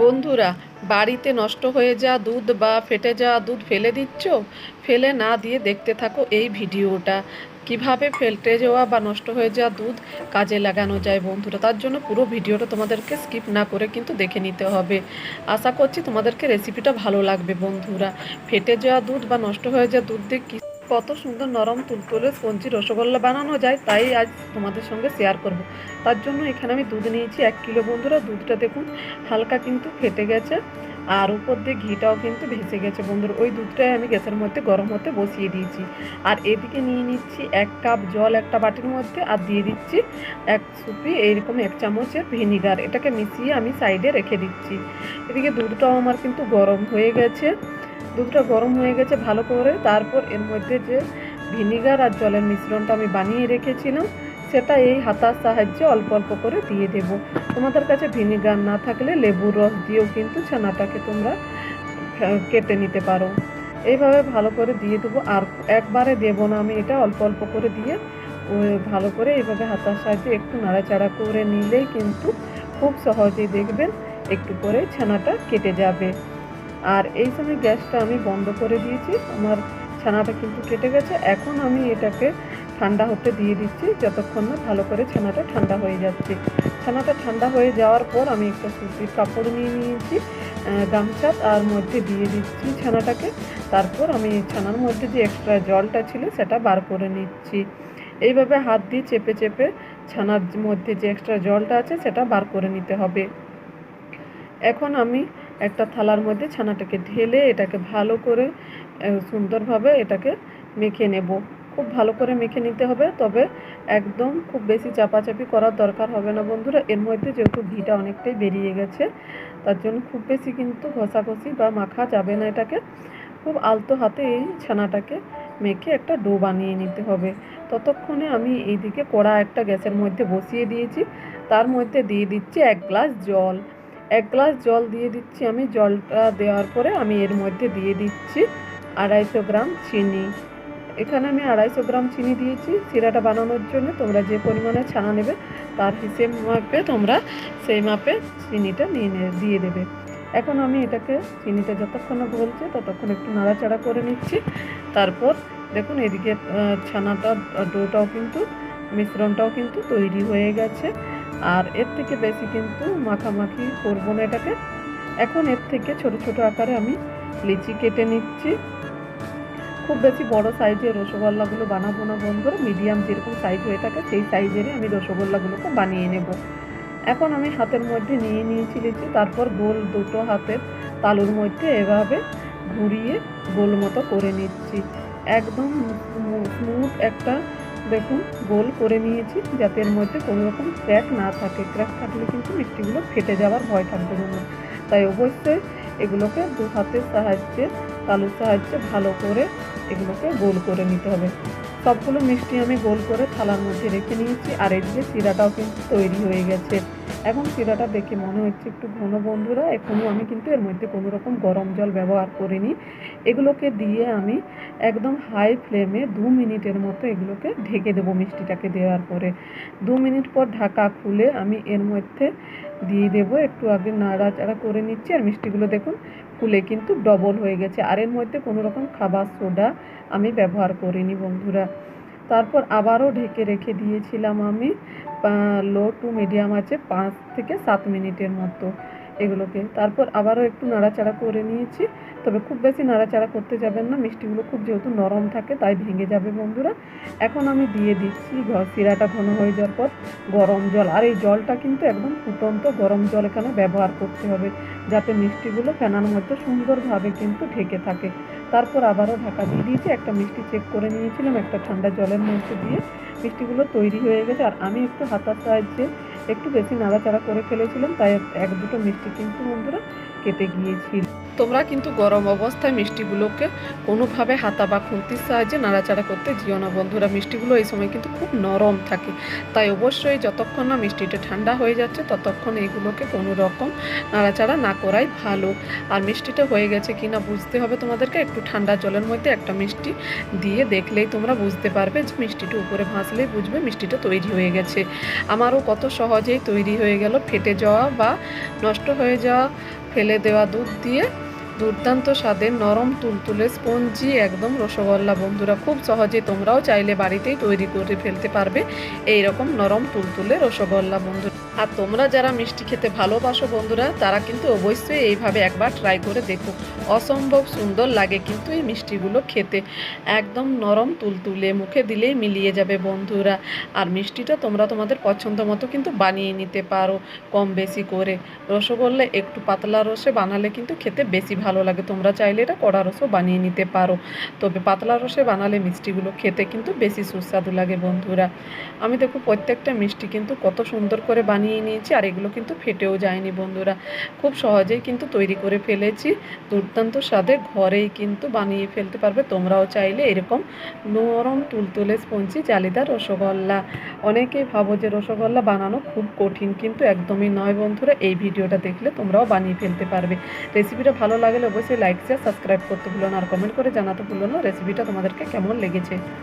বন্ধুরা, বাড়িতে নষ্ট হয়ে যাওয়া দুধ বা ফেটে যাওয়া দুধ ফেলে দিচ্ছ? ফেলে না দিয়ে দেখতে থাকো এই ভিডিওটা। কীভাবে ফেলতে যাওয়া বা নষ্ট হয়ে যাওয়া দুধ কাজে লাগানো যায় বন্ধুরা, তার জন্য পুরো ভিডিওটা তোমাদেরকে স্কিপ না করে কিন্তু দেখে নিতে হবে। আশা করছি তোমাদেরকে রেসিপিটা ভালো লাগবে বন্ধুরা। ফেটে যাওয়া দুধ বা নষ্ট হয়ে যাওয়া দুধ দিয়ে কত সুন্দর নরম তুলতুলে স্পঞ্জি রসগোল্লা বানানো যায় তাই আজ তোমাদের সঙ্গে শেয়ার করব। তার জন্য এখানে আমি দুধ নিয়েছি এক কিলো বন্ধুরা, দুধটা দেখুন হালকা কিন্তু ফেটে গেছে আর উপর দিয়ে ঘিটাও কিন্তু ভেসে গেছে বন্ধুরা। ওই দুধটাই আমি গ্যাসের মধ্যে, গরম হতে বসিয়ে দিয়েছি। আর এদিকে নিয়ে নিচ্ছি এক কাপ জল একটা বাটির মধ্যে আর দিয়ে দিচ্ছি এক সুপি এইরকম এক চামচের ভিনিগার। এটাকে মিশিয়ে আমি সাইডে রেখে দিচ্ছি। এদিকে দুধটাও আমার কিন্তু গরম হয়ে গেছে। দুধটা গরম হয়ে গেছে ভালো করে। তারপর এর মধ্যে যে ভিনিগার আর জলের মিশ্রণটা আমি বানিয়ে রেখেছিলাম, সেটা এই হাতার সাহায্যে অল্প অল্প করে দিয়ে দেব। তোমাদের কাছে ভিনিগার না থাকলে লেবুর রস দিয়েও কিন্তু ছানাটাকে তোমরা কেটে নিতে পারো। এইভাবে ভালো করে দিয়ে দেবো। আর একবারে দেবো না আমি এটা, অল্প অল্প করে দিয়ে ভালো করে এইভাবে হাতার সাহায্যে একটু নাড়াচাড়া করে নিলেই কিন্তু খুব সহজেই দেখবেন একটু করে ছানাটা কেটে যাবে। আর এই সময় গ্যাসটা আমি বন্ধ করে দিয়েছি। আমার ছানাটা কিন্তু কেটে গেছে। এখন আমি এটাকে ঠান্ডা হতে দিয়ে দিচ্ছি, যতক্ষণ না ভালো করে ছানাটা ঠান্ডা হয়ে যাচ্ছে। ছানাটা ঠান্ডা হয়ে যাওয়ার পর আমি একটা সুতির কাপড় নিয়ে নিয়েছি গামছা আর মধ্যে দিয়ে দিচ্ছি ছানাটাকে। তারপর আমি ছানার মধ্যে যে এক্সট্রা জলটা ছিল সেটা বার করে নিচ্ছি। এইভাবে হাত দিয়ে চেপে চেপে ছানার মধ্যে যে এক্সট্রা জলটা আছে সেটা বার করে নিতে হবে। এখন আমি একটা থালার মধ্যে ছানাটাকে ঢেলে এটাকে ভালো করে সুন্দরভাবে এটাকে মেখে নেব। খুব ভালো করে মেখে নিতে হবে, তবে একদম খুব বেশি চাপাচাপি করার দরকার হবে না বন্ধুরা। এর মধ্যে যেহেতু ঘিটা অনেকটাই বেরিয়ে গেছে, তার জন্য খুব বেশি কিন্তু ঘষাঘষি বা মাখা যাবে না এটাকে। খুব আলতো হাতে এই ছানাটাকে মেখে একটা ডো বানিয়ে নিতে হবে। ততক্ষণে আমি এইদিকে কড়া একটা গ্যাসের মধ্যে বসিয়ে দিয়েছি। তার মধ্যে দিয়ে দিচ্ছি এক গ্লাস জল। গ্লাস জল দিয়ে দিচ্ছি আমি। জলটা দেওয়ার পরে আমি এর মধ্যে দিয়ে দিচ্ছি আড়াইশো গ্রাম চিনি। এখানে আমি আড়াইশো গ্রাম চিনি দিয়েছি। চিরাটা বানানোর জন্য তোমরা যে পরিমাণে ছানা নেবে তার হিসেব মাপে তোমরা সেই মাপে চিনিটা নিয়ে দিয়ে দেবে। এখন আমি এটাকে চিনিটা যতক্ষণ না গলছে ততক্ষণ একটু নাড়াচাড়া করে নিচ্ছি। তারপর দেখুন এদিকে ছানাটা ডোটাও কিন্তু, মিশ্রণটাও কিন্তু তৈরি হয়ে গেছে। আর এর থেকে বেশি কিন্তু মাখামাখি করব না এটাকে। এখন এর থেকে ছোট ছোট আকারে আমি লিচি কেটে নিচ্ছি। খুব বেশি বড় সাইজের রসগোল্লাগুলো বানাবো না বন্ধুরা, মিডিয়াম যেরকম সাইজ হয়ে থাকে সেই সাইজেরই আমি রসগোল্লাগুলোকে বানিয়ে নেব। এখন আমি হাতের মধ্যে নিয়ে নিয়েছি লিচি, তারপর গোল দুটো হাতের তালুর মধ্যে এভাবে ঘুরিয়ে গোল মতো করে নিচ্ছি। একদম স্মুথ একটা দেখুন, গোল করে নিয়েছি যাতে এর মধ্যে কোনো রকম ক্র্যাক না থাকে। ক্র্যাক থাকলে কিন্তু মিষ্টিগুলো ফেটে যাওয়ার ভয় থাকবে বন্ধুরা তাই অবশ্যই এগুলোকে দু হাতের সাহায্যে, তালুর সাহায্যে ভালো করে এগুলোকে গোল করে নিতে হবে। সবগুলো মিষ্টি আমি গোল করে থালার মধ্যে রেখে নিয়েছি আর এদিকে চিরাটাও কিন্তু তৈরি হয়ে গেছে। এখন চিরাটা দেখে মনে হচ্ছে একটু ঘন। বন্ধুরা, এখনও আমি কিন্তু এর মধ্যে কোনো রকম গরম জল ব্যবহার করিনি। এগুলোকে দিয়ে আমি একদম হাই ফ্লেমে দু মিনিটের মতো এগুলোকে ঢেকে দেবো মিষ্টিটাকে দেওয়ার পরে। দু মিনিট পর ঢাকা খুলে আমি এর মধ্যে দিয়ে দেবো একটু আগে নাড়াচাড়া করে নিচ্ছি। আর মিষ্টিগুলো দেখুন ফুলে কিন্তু ডবল হয়ে গেছে। আর এর মধ্যে কোনো রকম খাবার সোডা আমি ব্যবহার করিনি বন্ধুরা। তারপর আবারও ঢেকে রেখে দিয়েছিলাম আমি লো টু মিডিয়াম আছে, পাঁচ থেকে সাত মিনিটের মতো। এগুলোকে। তারপর আবারও একটু নাড়াচাড়া করে নিয়েছি। তবে খুব বেশি নাড়াচাড়া করতে যাবেন না। মিষ্টিগুলো খুব যেহেতু নরম থাকে, তাই ভেঙে যাবে বন্ধুরা। এখন আমি দিয়ে দিচ্ছি শিরাটা ঘন হয়ে যাওয়ার পর গরম জল। আর এই জলটা কিন্তু একদম ফুটন্ত গরম জল এখানে ব্যবহার করতে হবে, যাতে মিষ্টিগুলো ফেনার মধ্যে সুন্দরভাবে কিন্তু ঢেকে থাকে। তারপর আবারও ঢাকা দিয়ে দিয়েছি। একটা মিষ্টি চেক করে নিয়েছিলাম একটা ঠান্ডা জলের মধ্যে দিয়ে। মিষ্টিগুলো তৈরি হয়ে গেছে। আর আমি একটু হাতার সাহায্যে একটু বেশি নাড়াচাড়া করে ফেলেছিলাম তাই এক দুটো মিষ্টি কিন্তু বন্ধুরা কেটে গিয়েছিল। তোমরা কিন্তু গরম অবস্থায় মিষ্টিগুলোকে কোনোভাবে হাতা বা খুন্তির সাহায্যে নাড়াচাড়া করতে যেও না। বন্ধুরা, মিষ্টিগুলো এই সময় কিন্তু খুব নরম থাকে। তাই অবশ্যই যতক্ষণ না মিষ্টিটা ঠান্ডা হয়ে যাচ্ছে, ততক্ষণ এইগুলোকে কোনো রকম নাড়াচাড়া না করাই ভালো। আর মিষ্টিটা হয়ে গেছে কি না বুঝতে হবে তোমাদেরকে। একটু ঠান্ডা জলের মধ্যে একটা মিষ্টি দিয়ে দেখলেই তোমরা বুঝতে পারবে যে মিষ্টিটা উপরে ভাসলেই বুঝবে মিষ্টিটা তৈরি হয়ে গেছে। আমারও কত সহজেই তৈরি হয়ে গেল। ফেটে যাওয়া বা নষ্ট হয়ে যাওয়া, ফেলে দেওয়া দুধ দিয়ে দুর্দান্ত স্বাদের নরম তুলতুলে স্পঞ্জি, একদম রসগোল্লা। বন্ধুরা, খুব সহজে তোমরাও চাইলে বাড়িতেই তৈরি করে ফেলতে পারবে। এই রকম নরম তুলতুলে রসগোল্লা বন্ধু আর তোমরা যারা মিষ্টি খেতে ভালোবাসো বন্ধুরা, তারা কিন্তু অবশ্যই এইভাবে একবার ট্রাই করে দেখো। অসম্ভব সুন্দর লাগে কিন্তু এই মিষ্টিগুলো খেতে। একদম নরম, তুলতুলে, মুখে দিলেই মিলিয়ে যাবে বন্ধুরা। আর মিষ্টিটা তোমরা তোমাদের পছন্দ মতো কিন্তু বানিয়ে নিতে পারো কম বেশি করে। রসগোল্লা একটু পাতলা রসে বানালে কিন্তু খেতে বেশি ভালো লাগে। তোমরা চাইলে এটা কড়া রসও বানিয়ে নিতে পারো। তবে পাতলা রসে বানালে মিষ্টিগুলো খেতে কিন্তু বেশি সুস্বাদু লাগে বন্ধুরা। আমি দেখো প্রত্যেকটা মিষ্টি কিন্তু কত সুন্দর করে বানিয়ে নিয়েছি আর এগুলো কিন্তু ফেটেও যায়নি বন্ধুরা। খুব সহজেই কিন্তু তৈরি করে ফেলেছি। দুর্দান্ত স্বাদে ঘরেই কিন্তু বানিয়ে ফেলতে পারবে। তোমরাও চাইলে এরকম নরম তুলতুলে স্পঞ্জি, জালিদার রসগোল্লা, অনেকেই ভাবো যে রসগোল্লা বানানো খুব কঠিন, কিন্তু একদমই নয় বন্ধুরা। এই ভিডিওটা দেখলে তোমরাও বানিয়ে ফেলতে পারবে। রেসিপিটা ভালো লাগলে অবশ্যই লাইক শেয়ার সাবস্ক্রাইব করতে ভুলো না। আর কমেন্ট করে জানাতে ভুলো না। রেসিপিটা তোমাদেরকে কেমন লেগেছে?